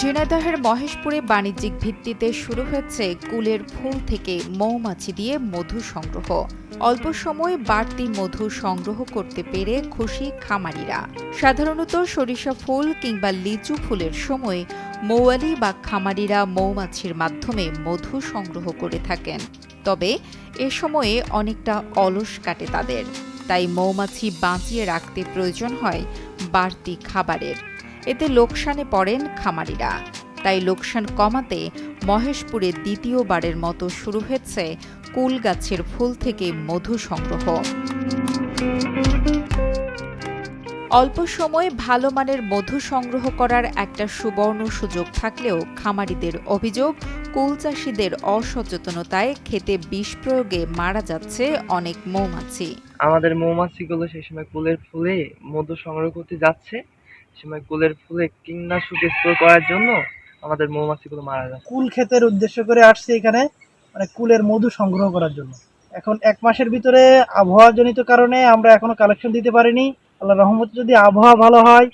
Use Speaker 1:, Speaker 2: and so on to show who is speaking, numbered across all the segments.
Speaker 1: ঝিনাইদহের মহেশপুরে বাণিজ্যিক ভিত্তিতে শুরু হয়েছে কুলের ফুল থেকে মৌমাছি দিয়ে মধু সংগ্রহ। অল্প সময়ে বাড়তি মধু সংগ্রহ করতে পেরে খুশি খামারিরা। সাধারণত সরিষা ফুল কিংবা লিচু ফুলের সময় মৌয়ালি বা খামারিরা মৌমাছির মাধ্যমে মধু সংগ্রহ করে থাকেন। তবে এ সময়ে অনেকটা অলস কাটে তাদের। তাই মৌমাছি বাঁচিয়ে রাখতে প্রয়োজন হয় বাড়তি খাবারের। এতে লোকসানে পড়েন খামারিরা। তাই লোকসান কমাতে মহেশপুরে দ্বিতীয়বারের মতো শুরু হয়েছে কুল গাছের ফুল থেকে মধু সংগ্রহ। অল্প সময়ে ভালো মানের মধু সংগ্রহ করার একটা সুবর্ণ সুযোগ থাকলেও খামারিদের অভিযোগ, কুল চাষিদের অসচেতনতায় খেতে বিষ প্রয়োগে মারা যাচ্ছে অনেক মৌমাছি।
Speaker 2: আমাদের মৌমাছিগুলো সেই সময় কুলের ফুলে মধু সংগ্রহ করতে যাচ্ছে। সময় কুলের ফুলে কীটনাশক স্প্রে করার জন্য আমাদের মৌমাছিগুলো মারা যাচ্ছে
Speaker 3: কুল ক্ষেতের উদ্দেশ্য করে আসছে এখানে মানে কুলের মধু সংগ্রহ করার জন্য। এখন এক মাসের ভিতরে আবহাওয়াজনিত কারণে আমরা এখনও কালেকশন দিতে পারিনি। আল্লাহ রহমত যদি আবহাওয়া ভালো হয়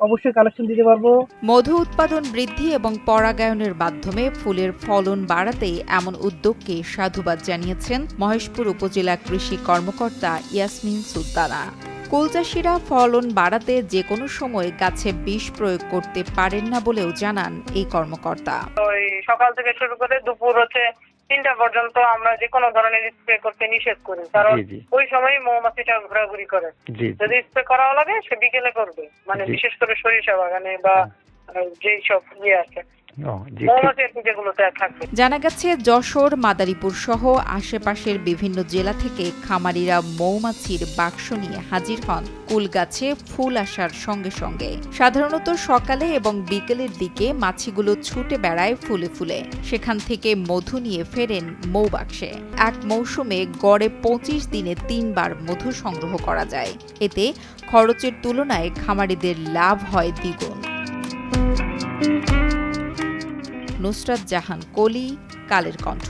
Speaker 3: অবশ্যই কালেকশন দিতে পারব।
Speaker 1: মধু উৎপাদন বৃদ্ধি এবং পরাগায়নের মাধ্যমে ফুলের ফলন বাড়াতে এমন উদ্যোগকে সাধুবাদ জানিয়েছেন মহেশপুর উপজেলা কৃষি কর্মকর্তা ইয়াসমিন সুলতানা। কুলচাষিরা ফলন বাড়াতে যে কোনো সময় গাছে বিষ প্রয়োগ করতে পারেন না বলেও জানান এই কর্মকর্তা।
Speaker 4: ওই সকাল থেকে শুরু করে দুপুর হচ্ছে তিনটা পর্যন্ত আমরা যে কোনো ধরনের স্প্রে করতে নিষেধ করি। কারণ। ওই সময় মৌমাছিটা ঘোরাঘুরি করে। যদি স্প্রে করাও লাগে সে বিকেলে করবে। মানে বিশেষ করে সরিষা বাগানে বা যেই সব ইয়ে আছে।
Speaker 1: জানা গেছে যশোর মাদারীপুর সহ আশেপাশের বিভিন্ন জেলা থেকে খামারিরা মৌমাছির বাক্স নিয়ে হাজির হন কুল গাছে ফুল আসার সঙ্গে সঙ্গে। সাধারণত সকালে এবং বিকেলের দিকে মাছিগুলো ছুটে বেড়ায় ফুলে ফুলে। সেখান থেকে মধু নিয়ে ফেরেন মৌবাক্সে। এক মৌসুমে গড়ে পঁচিশ দিনে তিনবার মধু সংগ্রহ করা যায়। এতে খরচের তুলনায় খামারিদের লাভ হয় দ্বিগুণ। নুসরাত জাহান কলি কালের কণ্ঠ।